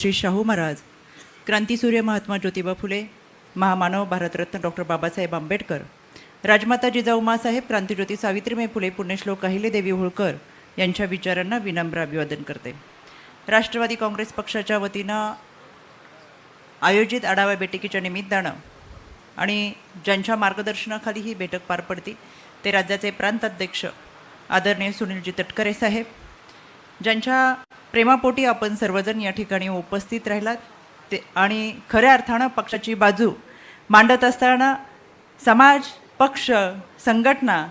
श्री शाहू महाराज क्रांतीसूर्य महात्मा ज्योतिबा फुले महामानव भारतरत्न डॉक्टर बाबासाहेब आंबेडकर राजमाता जिजाऊ मासाहेब क्रांतीज्योती सावित्रीबाई फुले पुण्यश्लोक देवी होळकर यांच्या विचारांना विनम्र अभिवादन करते. राष्ट्रवादी काँग्रेस पक्षाच्या वतीनं आयोजित आढावा बैठकीच्या निमित्तानं आणि ज्यांच्या मार्गदर्शनाखाली ही बैठक पार पडती ते राज्याचे प्रांत अध्यक्ष आदरणीय सुनीलजी तटकरे साहेब ज्यांच्या प्रेमापोटी आपण सर्वजण या ठिकाणी उपस्थित राहिलात. ते आणि खऱ्या अर्थानं पक्षाची बाजू मांडत असताना समाज पक्ष संघटना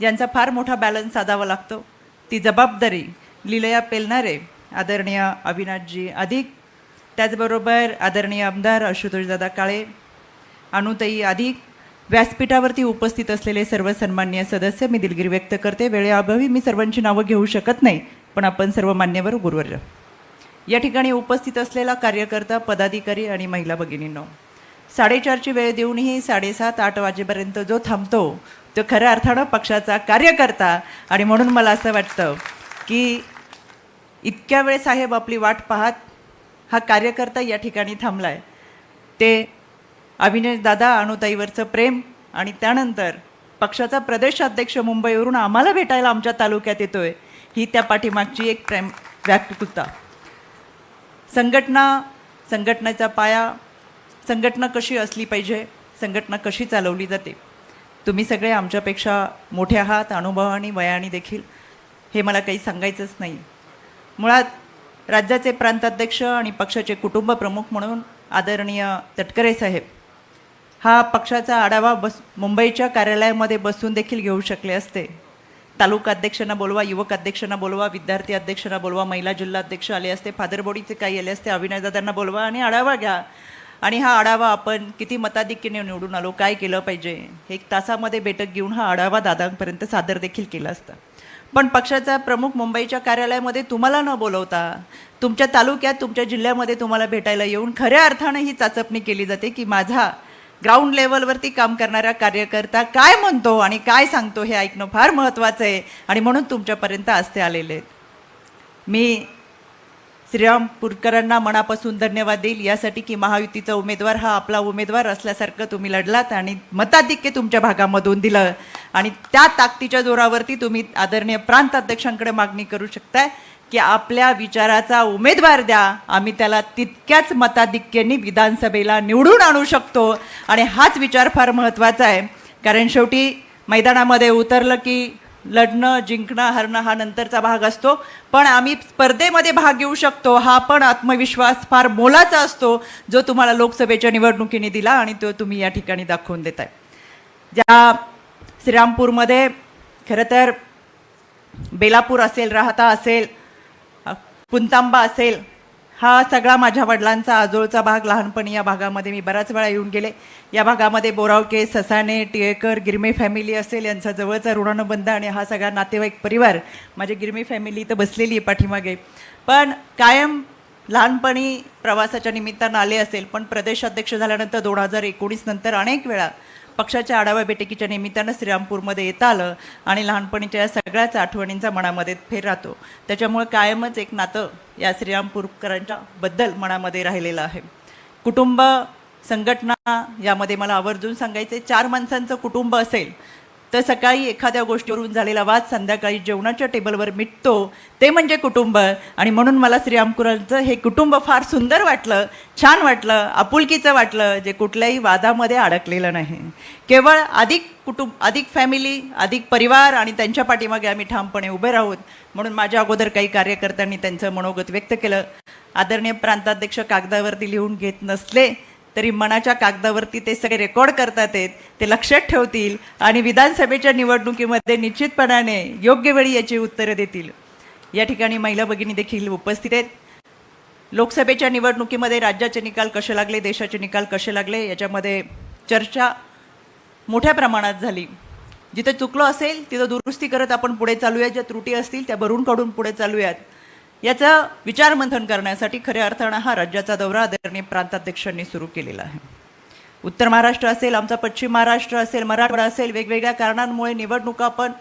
यांचा फार मोठा बॅलन्स साधावा लागतो. ती जबाबदारी लिलया पेलणारे आदरणीय अविनाशजी अधिक त्याचबरोबर आदरणीय आमदार आशुतोषदादा काळे अनुताई अधिक व्यासपीठावरती उपस्थित असलेले सर्व सन्मान्य सदस्य मी दिलगिरी व्यक्त करते. वेळेअभावी मी सर्वांची नावं घेऊ शकत नाही. पण आपण सर्व मान्यवर गुरुवर्य या ठिकाणी उपस्थित असलेला कार्यकर्ता पदाधिकारी आणि महिला भगिनींनो साडेचारची वेळ देऊनही साडेसात आठ वाजेपर्यंत जो थांबतो तो खऱ्या अर्थानं पक्षाचा कार्यकर्ता. आणि म्हणून मला असं वाटतं की इतक्या वेळ साहेब आपली वाट पाहत हा कार्यकर्ता या ठिकाणी थांबला आहे ते अविनेश दादा अणुताईवरचं प्रेम आणि त्यानंतर पक्षाचा प्रदेशाध्यक्ष मुंबईवरून आम्हाला भेटायला आमच्या तालुक्यात येतोय. ही त्या पाठीमागची एक प्रेम व्याकुलता संघटना संघटनेचा पाया संघटना कशी असली पाहिजे संघटना कशी चालवली जाते. तुम्ही सगळे आमच्यापेक्षा मोठे आहात अनुभवाने वयाने देखील. हे मला काही सांगायचंच नाही. मुळात राज्याचे प्रांताध्यक्ष आणि पक्षाचे कुटुंब प्रमुख म्हणून आदरणीय तटकरे साहेब हा पक्षाचा आढावा बस मुंबईच्या कार्यालयामध्ये बसून देखील घेऊ शकले असते. तालुका अध्यक्षांना बोलवा युवक अध्यक्षांना बोलवा विद्यार्थी अध्यक्षांना बोलवा महिला जिल्हा अध्यक्ष आले असते फादरबोडीचे काही आले असते अभिनयदादांना बोलवा आणि आढावा घ्या. आणि हा आढावा आपण किती मताधिक्यने निवडून आलो काय केलं पाहिजे एक तासामध्ये बैठक घेऊन हा आढावा दादांपर्यंत सादर देखील केला असता. पण पक्षाचा प्रमुख मुंबईच्या कार्यालयामध्ये तुम्हाला न बोलवता तुमच्या तालुक्यात तुमच्या जिल्ह्यामध्ये तुम्हाला भेटायला येऊन खऱ्या अर्थानं ही चाचपणी केली जाते की माझा ग्राउंड लेवलवरती काम करणारा कार्यकर्ता काय म्हणतो आणि काय सांगतो हे ऐकणं फार महत्त्वाचं आहे. आणि म्हणून तुमच्यापर्यंत आज ते आलेले आहेत. मी श्रीराम पुरकरांना मनापासून धन्यवाद देईल. यासाठी की महायुतीचा उमेदवार हा आपला उमेदवार असल्यासारखं तुम्ही लढलात आणि मताधिक्य तुमच्या भागामधून दिलं. आणि त्या ताकदीच्या जोरावरती तुम्ही आदरणीय प्रांत अध्यक्षांकडे मागणी करू शकताय. की आपल्या विचाराचा उमेदवार द्या. आम्ही त्याला तितक्याच मताधिक्यांनी विधानसभेला निवडून आणू शकतो. आणि हाच विचार फार महत्त्वाचा आहे. कारण शेवटी मैदानामध्ये उतरलं की लढणं जिंकणं हरणं हा नंतरचा भाग असतो. पण आम्ही स्पर्धेमध्ये भाग घेऊ शकतो. हा पण आत्मविश्वास फार मोलाचा असतो जो तुम्हाला लोकसभेच्या निवडणुकीने दिला आणि तो तुम्ही या ठिकाणी दाखवून देताय. ज्या श्रीरामपूरमध्ये खरं तर बेलापूर असेल राहता असेल पुंतांबा असेल हा सगळा माझ्या वडिलांचा आजोळचा भाग. लहानपणी या भागामध्ये मी बऱ्याच वेळा येऊन गेले. या भागामध्ये बोरावके ससाणे टिळेकर गिरमे फॅमिली असेल यांचा जवळचा ऋणानुबंध आणि हा सगळा नातेवाईक परिवार माझी गिरमे फॅमिली इथं बसलेली आहे पाठीमागे. पण कायम लहानपणी प्रवासाच्या निमित्तानं आले असेल पण प्रदेशाध्यक्ष झाल्यानंतर दोन हजार एकोणीस नंतर अनेक वेळा पक्षाच्या आढावा बैठकीच्या निमित्तानं श्रीरामपूरमध्ये येता आलं आणि लहानपणीच्या या सगळ्याच आठवणींचा मनामध्ये फेर राहतो. त्याच्यामुळे कायमच एक नातं या श्रीरामपूरकरांच्या बद्दल मनामध्ये राहिलेलं आहे. कुटुंब संघटना यामध्ये मला आवर्जून सांगायचे चार माणसांचं कुटुंब असेल तर सकाळी एखाद्या गोष्टीवरून झालेला वाद संध्याकाळी जेवणाच्या टेबलवर मिटतो. ते म्हणजे कुटुंब. आणि म्हणून मला श्री श्रीरामकुरांचं हे कुटुंब फार सुंदर वाटलं छान वाटलं आपुलकीचं वाटलं जे कुठल्याही वादामध्ये अडकलेलं नाही. केवळ अधिक कुटुंब अधिक फॅमिली अधिक परिवार आणि त्यांच्या पाठीमागे आम्ही ठामपणे उभे राहूत म्हणून माझ्या अगोदर काही कार्यकर्त्यांनी त्यांचं मनोगत व्यक्त केलं. आदरणीय प्रांताध्यक्ष कागदावरती लिहून घेत नसले तरी मनाच्या कागदावरती ते सगळे रेकॉर्ड करतात आहेत ते लक्षात ठेवतील आणि विधानसभेच्या निवडणुकीमध्ये निश्चितपणाने योग्य वेळी याची उत्तरं देतील. या ठिकाणी महिला भगिनी देखील उपस्थित आहेत. लोकसभेच्या निवडणुकीमध्ये राज्याचे निकाल कसे लागले देशाचे निकाल कसे लागले याच्यामध्ये चर्चा मोठ्या प्रमाणात झाली. जिथे चुकलो असेल तिथं दुरुस्ती करत आपण पुढे चालूया ज्या त्रुटी असतील त्या भरून काढून पुढे चालूयात. याचं विचारमंथन करण्यासाठी खऱ्या अर्थानं हा राज्याचा दौरा आदरणीय प्रांताध्यक्षांनी सुरू केलेला आहे. उत्तर महाराष्ट्र असेल आमचा पश्चिम महाराष्ट्र असेल मराठवाडा असेल वेगवेगळ्या कारणांमुळे निवडणुका आपण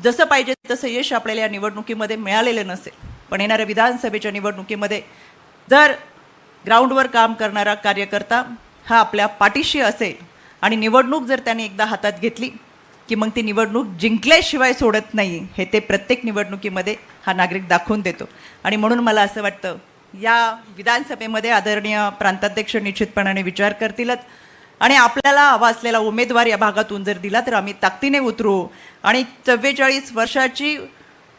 जसं पाहिजे तसं यश आपल्याला या निवडणुकीमध्ये मिळालेलं नसेल. पण येणाऱ्या विधानसभेच्या निवडणुकीमध्ये जर ग्राउंडवर काम करणारा कार्यकर्ता हा आपल्या पाठीशी असेल आणि निवडणूक जर त्याने एकदा हातात घेतली की मग ती निवडणूक जिंकल्याशिवाय सोडत नाही हे ते प्रत्येक निवडणुकीमध्ये हा नागरिक दाखवून देतो. आणि म्हणून मला असं वाटतं या विधानसभेमध्ये आदरणीय प्रांताध्यक्ष निश्चितपणाने विचार करतीलच. आणि आपल्याला हवा असलेला उमेदवार या भागातून जर दिला तर आम्ही ताकदीने उतरू. आणि चव्वेचाळीस वर्षाची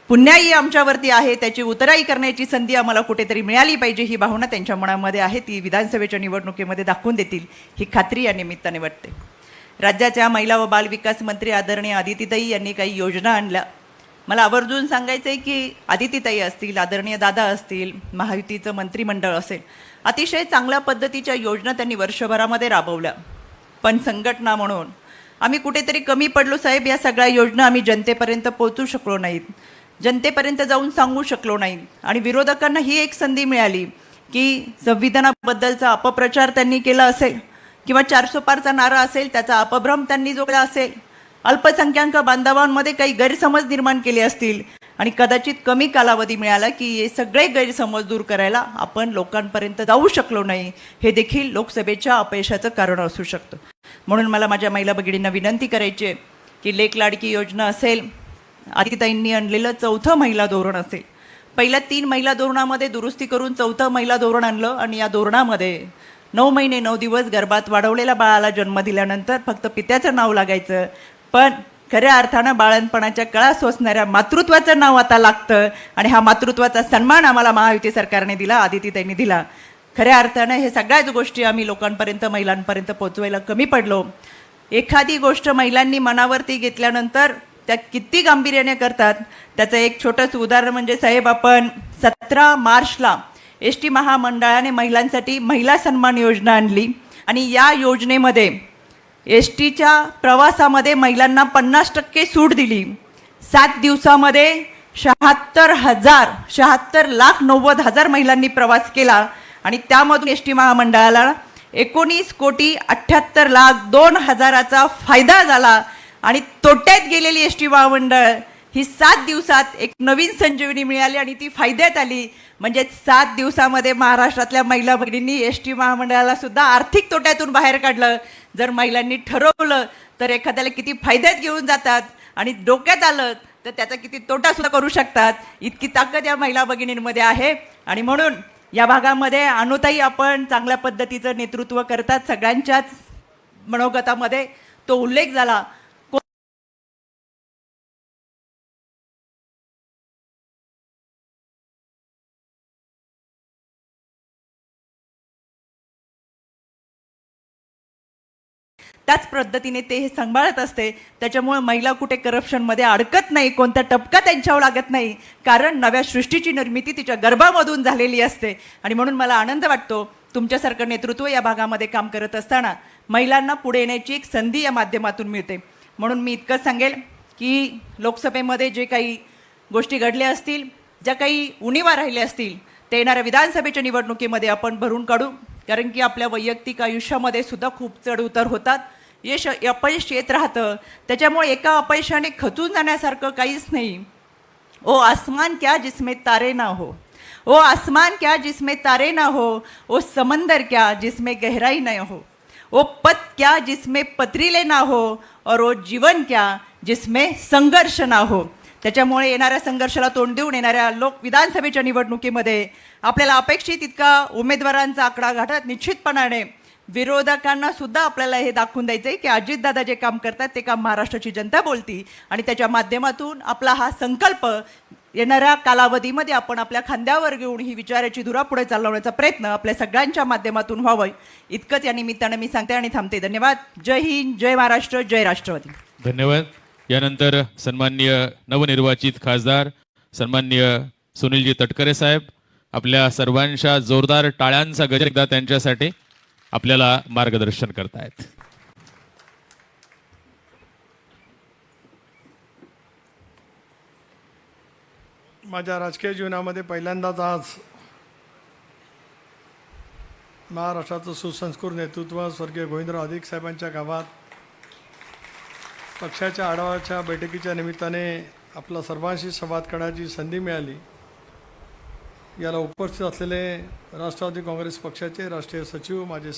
पुण्याई आमच्यावरती आहे त्याची उतराई करण्याची संधी आम्हाला कुठेतरी मिळाली पाहिजे ही भावना त्यांच्या मनामध्ये आहे. ती विधानसभेच्या निवडणुकीमध्ये दाखवून देतील ही खात्री या निमित्ताने वाटते. राज्याच्या महिला व बालविकास मंत्री आदरणीय आदितीताई यांनी काही योजना आणल्या. मला आवर्जून सांगायचं आहे की आदितीताई असतील आदरणीय दादा असतील महायुतीचं मंत्रिमंडळ असेल अतिशय चांगल्या पद्धतीच्या योजना त्यांनी वर्षभरामध्ये राबवल्या. पण संघटना म्हणून आम्ही कुठेतरी कमी पडलो साहेब या सगळ्या योजना आम्ही जनतेपर्यंत पोहोचू शकलो नाहीत. जनतेपर्यंत जाऊन सांगू शकलो नाही आणि विरोधकांना ही एक संधी मिळाली की संविधानाबद्दलचा अपप्रचार त्यांनी केला असेल किंवा चारसो पारचा नारा असेल त्याचा अपभ्रम त्यांनी जो केला असेल अल्पसंख्याक बांधवांमध्ये काही गैरसमज निर्माण केले असतील आणि कदाचित कमी कालावधी मिळाला की हे सगळे गैरसमज दूर करायला आपण लोकांपर्यंत जाऊ शकलो नाही हे देखील लोकसभेच्या अपयशाचं कारण असू शकतं. म्हणून मला माझ्या महिला भगिनींना विनंती करायची आहे की लेक लाडकी योजना असेल आदिताईंनी आणलेलं चौथं महिला धोरण असेल. पहिल्या तीन महिला धोरणामध्ये दुरुस्ती करून चौथं महिला धोरण आणलं आणि या धोरणामध्ये नऊ महिने नऊ दिवस गर्भात वाढवलेल्या बाळाला जन्म दिल्यानंतर फक्त पित्याचं नाव लागायचं पण खऱ्या अर्थानं बाळणपणाच्या कळा सोसणाऱ्या मातृत्वाचं नाव आता लागतं आणि हा मातृत्वाचा सन्मान आम्हाला महायुती सरकारने दिला आदिती त्यांनी दिला. खऱ्या अर्थानं हे सगळ्याच गोष्टी आम्ही लोकांपर्यंत महिलांपर्यंत पोचवायला कमी पडलो. एखादी गोष्ट महिलांनी मनावरती घेतल्यानंतर त्या किती गांभीर्याने करतात त्याचं एक छोटंसं उदाहरण म्हणजे साहेब आपण सतरा मार्चला एस टी महामंडळाने महिलांसाठी महिला सन्मान योजना आणली आणि या योजनेमध्ये एस टीच्या प्रवासामध्ये महिलांना पन्नास टक्के सूट दिली. सात दिवसामध्ये शहात्तर हजार शहात्तर लाख नव्वद हजार महिलांनी प्रवास केला. आणि त्यामधून एस टी महामंडळाला एकोणीस कोटी अठ्ठ्याहत्तर लाख दोन हजाराचा फायदा झाला. आणि तोट्यात गेलेली एस टी महामंडळ ही सात दिवसात एक नवीन संजीवनी मिळाली आणि ती फायद्यात आली. म्हणजे सात दिवसामध्ये महाराष्ट्रातल्या महिला भगिनींनी एस टी महामंडळाला सुद्धा आर्थिक तोट्यातून बाहेर काढलं. जर महिलांनी ठरवलं तर एखाद्याला किती फायद्यात घेऊन जातात आणि डोक्यात आलं तर त्याचा किती तोटा सुद्धा करू शकतात. इतकी ताकद या महिला भगिनींमध्ये आहे. आणि म्हणून या भागामध्ये अनुताई आपण चांगल्या पद्धतीचं नेतृत्व करतात. सगळ्यांच्याच मनोगतामध्ये तो उल्लेख झाला. त्याच पद्धतीने ते हे सांभाळत असते. त्याच्यामुळे महिला कुठे करप्शनमध्ये अडकत नाही कोणता टपका त्यांच्यावर लागत नाही. कारण नव्या सृष्टीची निर्मिती तिच्या गर्भामधून झालेली असते. आणि म्हणून मला आनंद वाटतो तुमच्यासारखं नेतृत्व या भागामध्ये काम करत असताना महिलांना पुढे येण्याची एक संधी या माध्यमातून मिळते. म्हणून मी इतकंच सांगेल की लोकसभेमध्ये जे काही गोष्टी घडल्या असतील ज्या काही उणीवा राहिल्या असतील ते येणाऱ्या विधानसभेच्या निवडणुकीमध्ये आपण भरून काढू. कारण की आपल्या वैयक्तिक आयुष्यामध्ये सुद्धा खूप चढउतार होतात. यश अपयश येत राहतं. त्याच्यामुळे एका अपयशाने खचून जाण्यासारखं काहीच नाही. ओ आसमान क्या जिसमे तारे ना हो. ओ आसमान क्या जिसमे तारे ना हो. ओ समंदर क्या जिसमें गहराई न हो. ओ पत क्या जिसमे पत्रिले ना हो. और ओ जीवन क्या जिसमे संघर्ष ना हो. त्याच्यामुळे येणाऱ्या संघर्षाला तोंड देऊन येणाऱ्या लोक विधानसभेच्या निवडणुकीमध्ये आपल्याला अपेक्षित इतका उमेदवारांचा आकडा गाठत निश्चितपणाने विरोधकांना सुद्धा आपल्याला हे दाखवून द्यायचं आहे की अजितदादा जे काम करतात ते काम महाराष्ट्राची जनता बोलती. आणि त्याच्या माध्यमातून आपला हा संकल्प येणाऱ्या कालावधीमध्ये आपण आपल्या खांद्यावर घेऊन ही विचाराची धुरा पुढे चालवण्याचा प्रयत्न आपल्या सगळ्यांच्या माध्यमातून व्हावं. इतकंच या निमित्तानं मी सांगते आणि थांबते. धन्यवाद. जय हिंद जय महाराष्ट्र जय राष्ट्रवादी. धन्यवाद. यानंतर सन्मान्य नवनिर्वाचित खासदार सन्माननीय सुनीलजी तटकरे साहेब आपल्या सर्वांच्या जोरदार टाळ्यांचा गजर एकदा त्यांच्यासाठी. आपल्याला मार्गदर्शन करतायत. माझ्या राजकीय जीवनामध्ये पहिल्यांदाच आज महाराष्ट्राचं सुसंस्कृत नेतृत्व स्वर्गीय गोविंदराव अधिक साहेबांच्या गावात पक्षाच्या आढावाच्या बैठकीच्या निमित्ताने आपला सर्वांशी संवाद करण्याची संधी मिळाली. याला उपस्थित असलेले राष्ट्रवादी काँग्रेस पक्षाचे राष्ट्रीय सचिव माझे